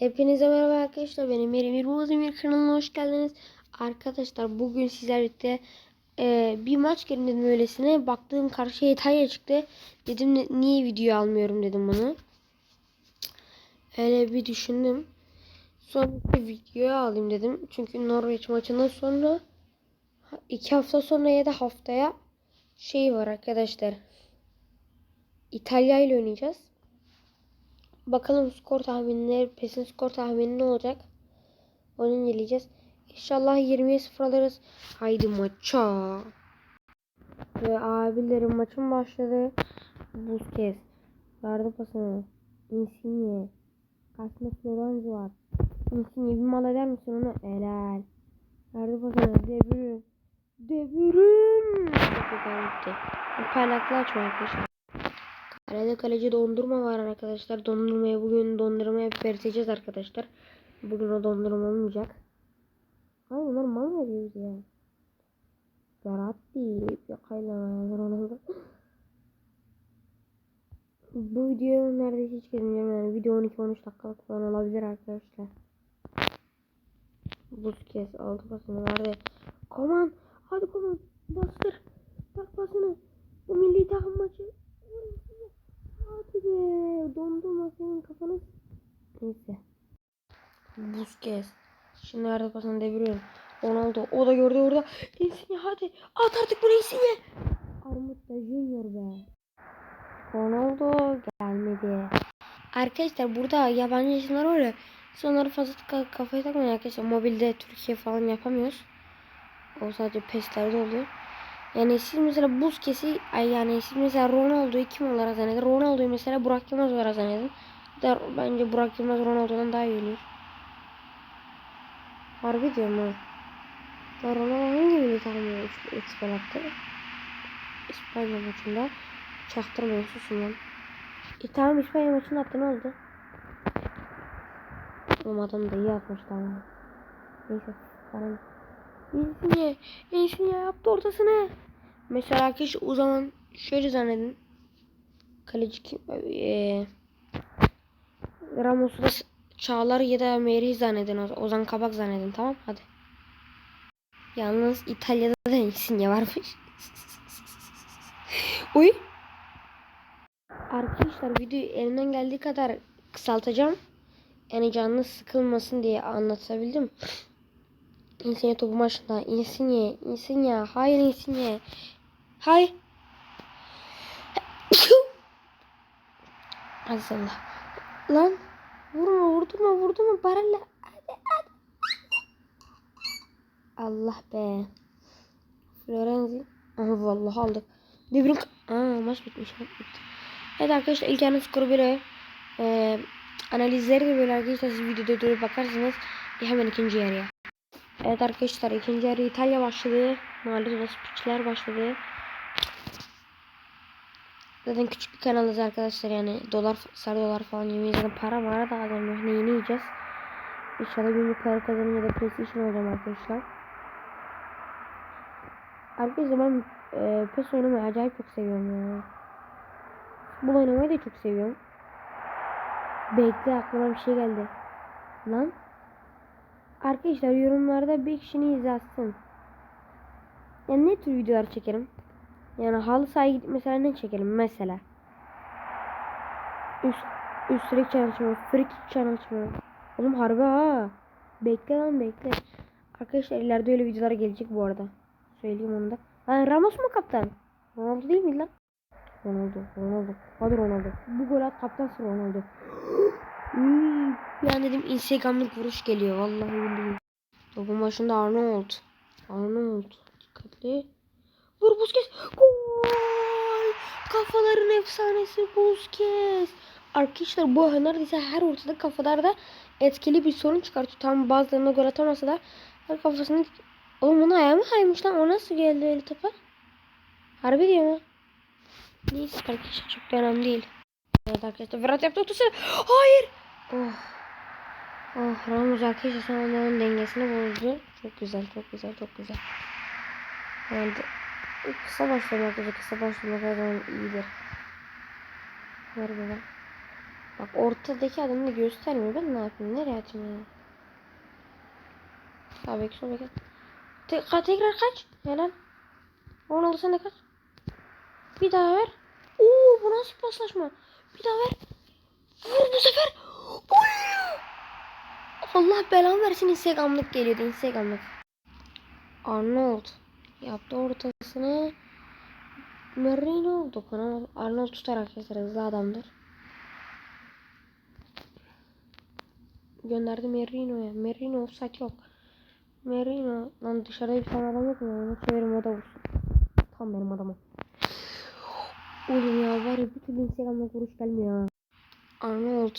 Hepinize merhaba arkadaşlar. Benim Emir Bozdemir kanalına hoş geldiniz. Arkadaşlar bugün sizlerle e, bir maç gelin öylesine baktığım karşıya İtalya çıktı. Dedim "Ne- niye video almıyorum dedim bunu. Öyle bir düşündüm. Sonra bir videoya alayım dedim. Çünkü Norveç maçından sonra iki hafta sonra ya da haftaya şey var arkadaşlar. İtalya ile oynayacağız. Bakalım skor tahminleri, PES'in skor tahmini ne olacak? Onu inceleyeceğiz. İnşallah 20'ye 0 alırız. Haydi maça. Ve abilerim maçın başladı. Busquets. Verdi pasını. Insigne. Kasmes Lorenzo var. Insigne bir mal eder misin onu? Helal. Verdi pasını. De Bruyne. De Bruyne. Kalede kaleci dondurma var arkadaşlar. Dondurmaya bugün dondurmaya eriteceğiz arkadaşlar. Bugün o dondurma olmayacak. Ay bunlar mal bize ya? Garatti. Yakayla. Bu video neredeyse hiç gezmeyeceğim yani. Video 12-13 dakikalık falan olabilir arkadaşlar. Busquets aldı pasını verdi. Koman. Hadi Koman. Bastır. Tak pasını. Bu milli takım maçı. Hadi be. Dondurma senin kafanı. Neyse. Busquets. Şimdi nerede pasını deviriyorum. Ronaldo. O da gördü orada. Insigne hadi. At artık bunu Insigne. Armut da Junior be. Ronaldo gelmedi. Arkadaşlar burada yabancı isimler var ya. Siz onları fazla ka- kafaya takmayın arkadaşlar. Mobilde Türkiye falan yapamıyoruz. O sadece PES'lerde oluyor. Yani siz mesela Busquets'i ay yani siz mesela Ronaldo'yu kim olarak zannedin? Ronaldo'yu mesela Burak Yılmaz olarak zannedin. Der, bence Burak Yılmaz Ronaldo'dan daha iyi oynuyor. Harbi diyorum ha. Ya Ronaldo hangi milli takımda 3 gol attı? İspanya maçında. Çaktırmayın susun lan. E tamam İspanya maçında attı ne oldu? Oğlum adam da iyi atmıştı ama. Neyse. Bana Insigne. Insigne yaptı ortasını. Mesela kişi o zaman şöyle zannedin. Kaleci kim? Ee, Ramos'u da Çağlar ya da Merih zannedin. Ozan Kabak zannedin tamam hadi. Yalnız İtalya'da da Insigne varmış. Oy. Arkadaşlar videoyu elimden geldiği kadar kısaltacağım. Yani canlı sıkılmasın diye anlatabildim. Insigne topu maçında. Insigne. Insigne. Hayır Insigne. Hayır. Aziz Allah. Lan. Vurma vurdurma vurdurma. Barella. Hadi hadi. Allah be. Florenzi. Aha vallahi aldık. De Bruyne. Aa maç bitmiş. Bitti. Evet arkadaşlar ilk yarının skoru böyle. Ee, analizleri de böyle arkadaşlar siz videoda durup bakarsınız. Hemen ikinci yarıya. Evet arkadaşlar ikinci yarı İtalya başladı. Maalesef spiçler başladı. Zaten küçük bir kanalız arkadaşlar yani dolar sarı dolar falan yemeyiz zaten para var da adam neyini yiyeceğiz. İnşallah bir gün para kazanır ya da PlayStation alacağım arkadaşlar. Arkadaşlar ben e, PES oynamayı acayip çok seviyorum ya. Futbol oynamayı da çok seviyorum. Bekle aklıma bir şey geldi. Lan. Arkadaşlar yorumlarda bir kişinin izlasın. Yani ne tür videolar çekerim? Yani halı sahaya gidip mesela ne çekelim mesela? Üst, üst direk çalışma, free kick çalışma. Oğlum harbi ha. Bekle lan bekle. Arkadaşlar ileride öyle videolar gelecek bu arada. Söyleyeyim onu da. Lan Ramos mu kaptan? Ronaldo değil mi lan? Ronaldo, Ronaldo. Hadi Ronaldo. Bu gol at kaptansın Ronaldo. An dedim Instagram'lık vuruş geliyor. Vallahi billahi. Topun başında Arnold. Arnold. Dikkatli. Vur Busquets. Gol. Kafaların efsanesi Busquets. Arkadaşlar bu neredeyse her ortada kafalarda etkili bir sorun çıkartıyor. Tam bazılarına gol atamasa da her kafasını... Oğlum onun ayağı mı kaymış lan? O nasıl geldi öyle topa? Harbi diyor mu? Neyse arkadaşlar çok önemli değil. Evet arkadaşlar Ferhat yaptı ortası. Hayır. Oh. Oh Ramos arkadaşlar son onların dengesini bozdu. Çok güzel çok güzel çok güzel. Yani kısa başlamak arkadaşlar kısa başlamak her zaman iyidir. Ver bana. Bak ortadaki adamı da göstermiyor. Ben ne yapayım? Nereye atayım ya? Sağ bek sol bek. Te ka- tekrar kaç. Helal. Ronaldo sen de kaç. Bir daha ver. Oo bu nasıl paslaşma? Bir daha ver. Vur bu sefer. Allah belanı versin Instagram'lık geliyordu Instagram'lık. Arnold yaptı ortasını. Merino dokunamadı. Arnold tutar arkadaşlar hızlı adamdır. Gönderdi Merino'ya. Merino offside yok. Merino lan dışarıda bir tane adam yok mu? Onu çevirim o da vursun. Tam benim adamım. Oğlum ya var ya türlü Instagram'da vuruş gelmiyor. Arnold.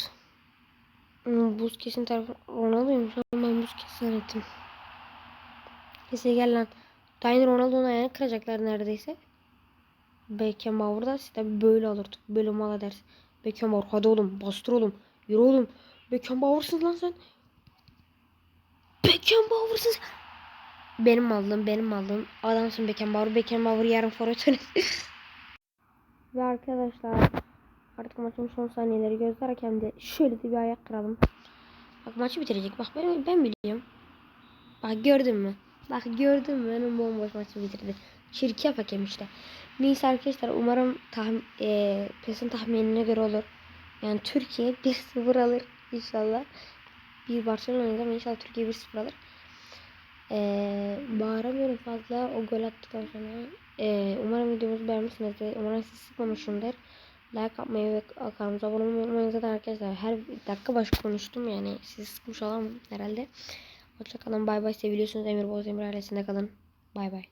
Hmm, buz kesin tarafı Ronaldo'ymuş ama ben buz kesin zannettim. Neyse gel lan. Dayın Ronaldo'nun ayağını kıracaklar neredeyse. Beckenbauer da işte böyle alırdık. Böyle mal dersin. Beckenbauer hadi oğlum bastır oğlum. Yürü oğlum. Beckenbauer'sın lan sen. Beckenbauer'sın sen. Benim mallım benim mallım. Adamsın Beckenbauer. Beckenbauer yarın forvet Ve arkadaşlar artık maçın son saniyeleri gözler hakemde. Şöyle de bir ayak kıralım. Bak maçı bitirecek. Bak ben, ben biliyorum. Bak gördün mü? Bak gördün mü? Benim bomboş maçı bitirdi. Çirkef hakem işte. Neyse arkadaşlar umarım tahmin, e, PES'in tahminine göre olur. Yani Türkiye 1-0 alır inşallah. Bir Barcelona oynayacağım inşallah Türkiye 1-0 alır. Ee, bağıramıyorum fazla o gol attıktan sonra. Ee, umarım videomuzu beğenmişsinizdir. Umarım sizi sıkmamışımdır. Like atmayı ve kanalımıza abone olmayı arkadaşlar. Her dakika baş konuştum yani sizi sıkmış olamam herhalde. Hoşçakalın bay bay. Seviyorsunuz Emir Boz Emir ailesinde kalın. Bay bay.